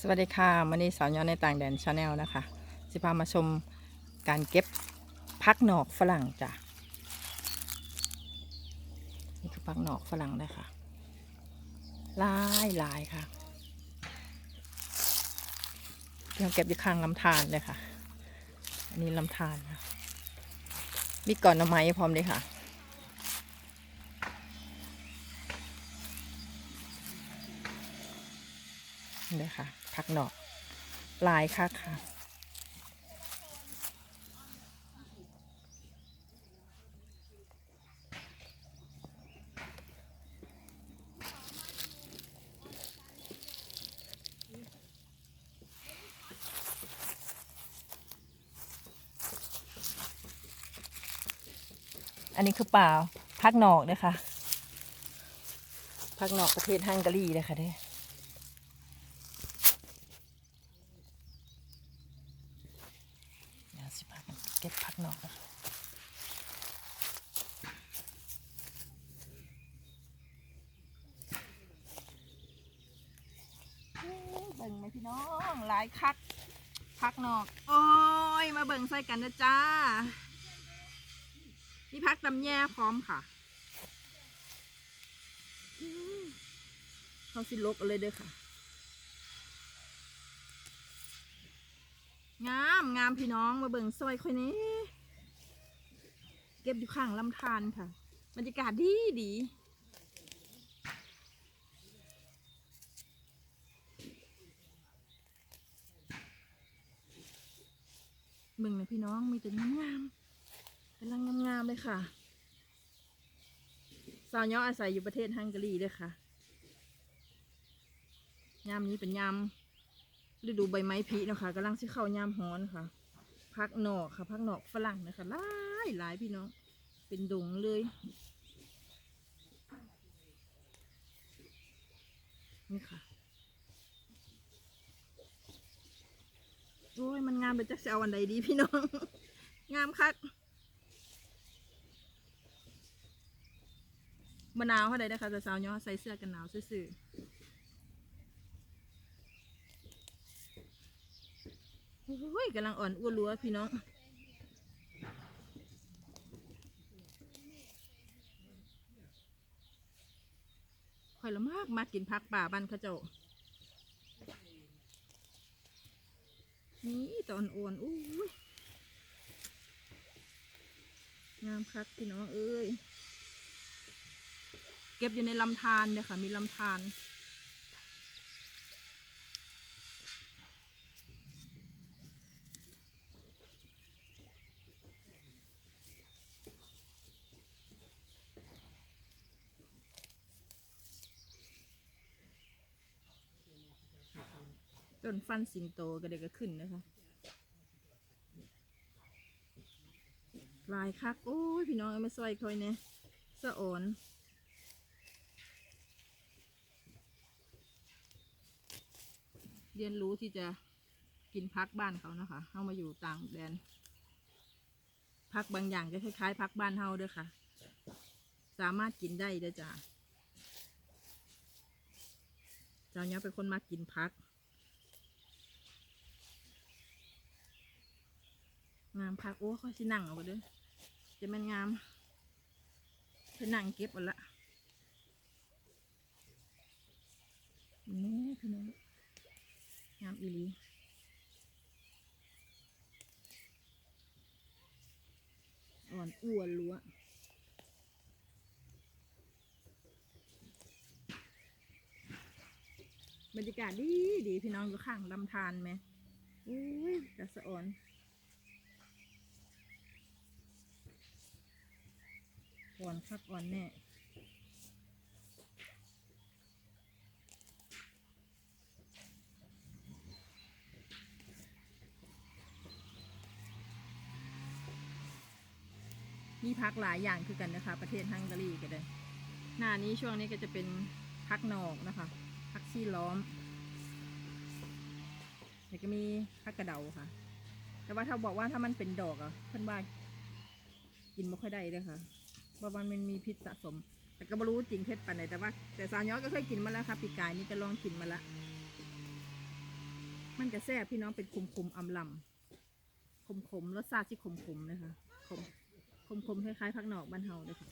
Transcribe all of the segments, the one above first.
สวัสดีค่ะมันนี้สาวย้อนในต่างแดนชาแนลนะคะสิพามาชมการเก็บพักหนอกฝรั่งจ้ะนี่คือพักหนอกฝรั่งเลยค่ะลายลายค่ะเราเก็บอยู่ข้างลำธารเลยค่ะ อันนี้ลำธารนะมีก่อนน่อไม้พร้อมด้วยค่ะเลยค่ะ พักหนอกลายค่ะค่ะอันนี้คือป่าพักหนอกนะคะพักหนอกประเทศฮังการีเลยค่ะเด้เดี๋ยวสิพากันเก็บผักหนอกนะคะ เบิ่งไหมพี่น้องหลายคักผักนอก โอ้ย มาเบิ่งใส่กันนะจ้ามีพักตำแย่พร้อมค่ะเขาสิลกเอาเลยเด้อค่ะ งามงามพี่น้องมาเบิ่งซอยค่อยนี้ เก็บอยู่ข้างลำธารค่ะ บรรยากาศดีดี เบิ่งเลยพี่น้องมีแต่งามๆกำลังงามๆเลยค่ะสาวย้ออาศัยอยู่ประเทศฮังการีด้วยค่ะ ยามนี้เป็นยามฤดูใบไม้ผลิเนาะคะกำลังสิเข้ายามฮ้อนค่ะพักหนอกค่ะพักหนอกฝรั่งนะคะหลายหลายพี่น้อง เป็นดงเลยนี่ค่ะ โอ้ยมันงามเป็นจักเอาอันใดดีพี่น้อง งามคักมะนาวเท่าใดนะคะแต่สาวเย้อใส่เสื้อกันหนาวซื่อๆโอ้ยกำลังอ่อนอ้วนรัวพี่น้องข่อยละมากมากินผักป่าบ้านเขาเจ้า นี่ตอนอ่อนอุ้ยงามคักพี่น้องเอ้ย เก็บอยู่ในลำธารเนี่ยค่ะ มีลำธาร ต้นฟันสิงโตก็เด็กก็ขึ้นนะคะลายคัก โอ้ย พี่น้องเอามาซอยคอยเนี่ยสะอ่อนเรียนรู้ที่จะกินพักบ้านเขานะคะเข้ามาอยู่ต่างแดน พักบางอย่างจะคล้ายๆพักบ้านเฮาเด้อค่ะ สามารถกินได้เด้อจ้าเจ้าเนี้ยเป็นคนมากินพักามคักโอ้เขาสินั่งเอาไปเด้อจะมันงามไปนั่งเก็บเอาละนี่พี่น้องงามอีหลีอ่อนอ้วนลัวบรรยากาศดีดีพี่น้องอยู่ข้างลำธารไหมอุ้ยแต่สะอ่อน อ่อนคักอ่อนแน่มีพักหลายอย่างคือกันนะคะ ประเทศฮังการีก็ได้ หน้านี้ช่วงนี้ก็จะเป็นพักนอกนะคะพักซี่ล้อมแล้วก็มีพักกระเดาค่ะ แต่ว่าถ้าบอกว่าถ้ามันเป็นดอกอะเพื่อนว่ากินไม่ค่อยได้เลยค่ะ เพราะว่ามันมีพิษสะสม แต่ก็ไม่รู้จริงเท็จปานไหนแต่ว่า แต่สาวย้อยก็เคยกินมาแล้วค่ะปีกายนี่ก็ลองกินมาละมันจะแซ่บพี่น้องเป็นขมขมๆอำลำขมขมรสชาติที่ขมขมๆเลยค่ะขมขมขมคล้ายๆผักหนอกบ้านเฮาเลยค่ะ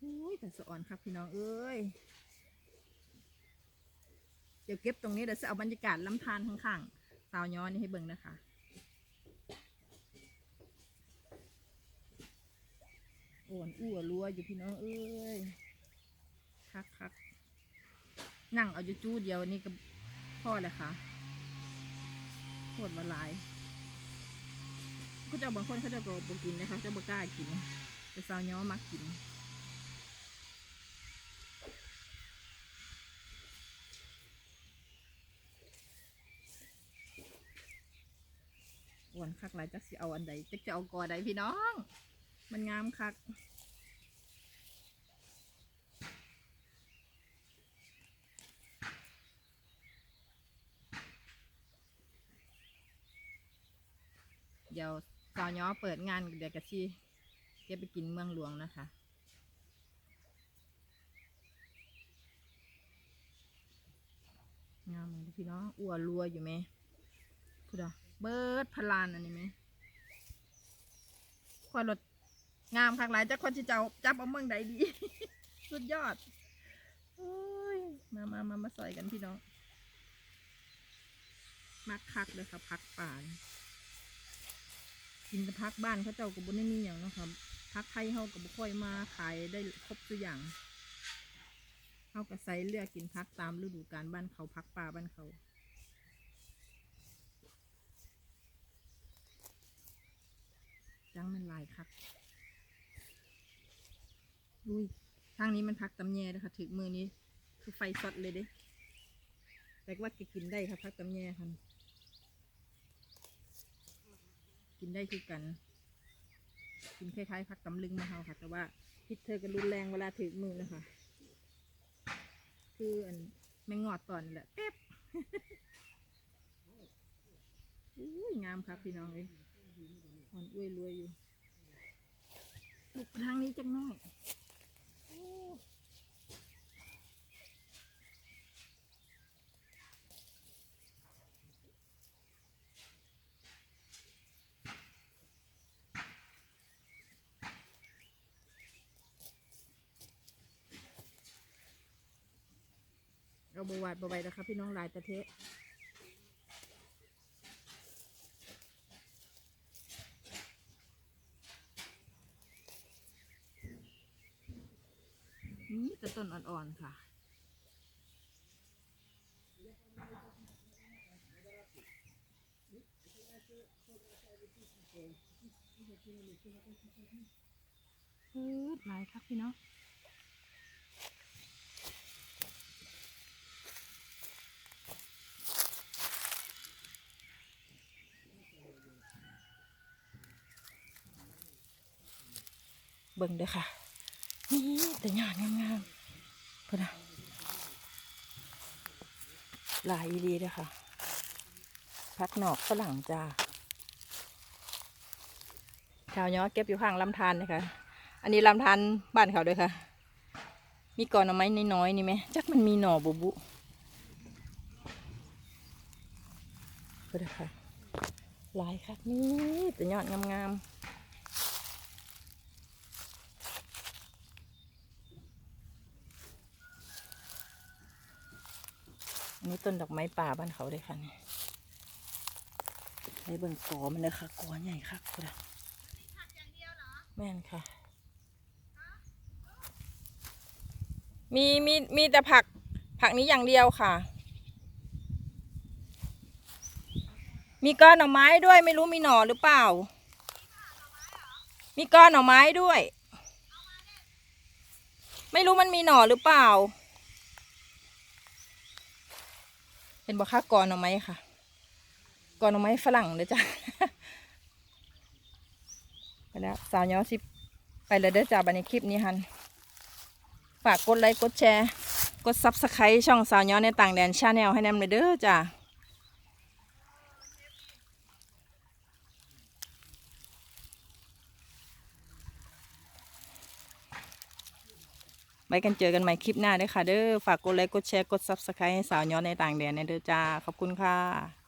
อุ้ยแต่สะอ่อนครับพี่น้องเอ้ยเดี๋ยวเก็บตรงนี้เดี๋ยวจะเอาบรรยากาศลำธารข้างๆสาวย้อนนี่ให้เบิ่งนะคะ อ้วนอ้วรัวอยู่พี่น้องเอ้ยคักคักนั่งเอาจูจูเดียวนี่ก็พ่อแหละค่ะโคตรละลายก็จะบางคนเขาจะก็บกินนะคะจะบ่กล้ากินแต่สาวย้อมักกินอ้วนคักหลายจักสิเอาอันใดจักจะเอากอใดพี่น้อง มันงามคักเดี๋ยวสาวย้อเปิดงานเดี๋ยวกะชีเก็บไปกินเมืองหลวงนะคะ งามเลยพี่น้องอ้วนรัวอยู่ไหมพูดอะเบิร์ดพลานอันนี้ไหมควายรถ งามคักหลายจักคนที่เจ้าจับเอาเมืองใดดี สุดยอดโอ้ยมามามามาใส่กันพี่น้องมักคักเลยค่ะพักป่านกินกับพักบ้านเขาเจ้ากับบุญไม่มีอย่างเนาะครับพักไทยเขากับบุค่อยมาขายได้ครบทุกอย่างเขาก็ใส่เลือกกินพักตามฤดูกาลบ้านเขาพักป่าบ้านเขาจังมันลายคัก อุ้ยทางนี้มันพักตำแยนะคะถึงมือนี้ คือไฟสดเลยเด้แต่ว่าจะกินได้ค่ะพักตำแยค่ะกินได้คือกัน กินคล้ายๆพักตำลึงมาเฮาค่ะ แต่ว่าพิษเธอก็รุนแรงเวลาถือมือนะคะ คืออันไม่งอดตอนแหละเป๊บงามครับพี่น้องเลยอ่อนอุ้ยรวยอยู่ลูกทางนี้จังน้อย โอ้เราบวาดบวไหวแล้วครับพี่น้องหลายตะเทะ นี่แต่ต้นอ่อนๆค่ะเฮ้ยหลายครับพี่เนาะเบิ่งเด้อค่ะนี่แต่หยาดงาม พอนหลายดีเลยค่ะ พักหนอกฝรั่งจ้าชาวย้อเก็บอยู่ข้างลำธารนะคะ อันนี้ลำธารบ้านเขาด้วยค่ะ มีก่อนเอาไม้น้อยๆนี่ไหมจักมันมีหน่อบุบุพอนะค่ะลายค่ะนี่แต่ยอดงามๆ นนี้ต้นดอกไม้ป่าบ้านเขาเลยค่ะนี่ยให้เบิ่งกอมันเลยค่ะกอใหญ่ค่ะคุณอะแม่นค่ะ มีมีมีแต่ผักผักนี้อย่างเดียวค่ะ มีก้อนหน่อไม้ด้วยไม่รู้มีหน่อหรือเปล่า มีก้อนหน่อไม้ด้วย ไม่รู้มันมีหน่อหรือเปล่า เป็นบอกค่ากรเอาไหมค่ะกรเอาไหมฝรั่งเด้อจ้ะไปแล้วสาวย้อสิไปเลยเด้อจ้าบันในคลิปนี้ฮันฝากกดไลค์กดแชร์ กดซับสไครต์ช่องสาวย้อในต่างแดนชาแนลให้แนมเลยเด้อจ้า ไว้กันเจอกันใหม่คลิปหน้าด้วยค่ะเด้อฝากกดไลค์กดแชร์กดซับสไครต์ให้สาวย้อนในต่างแดนในเด้อจ้าขอบคุณค่ะ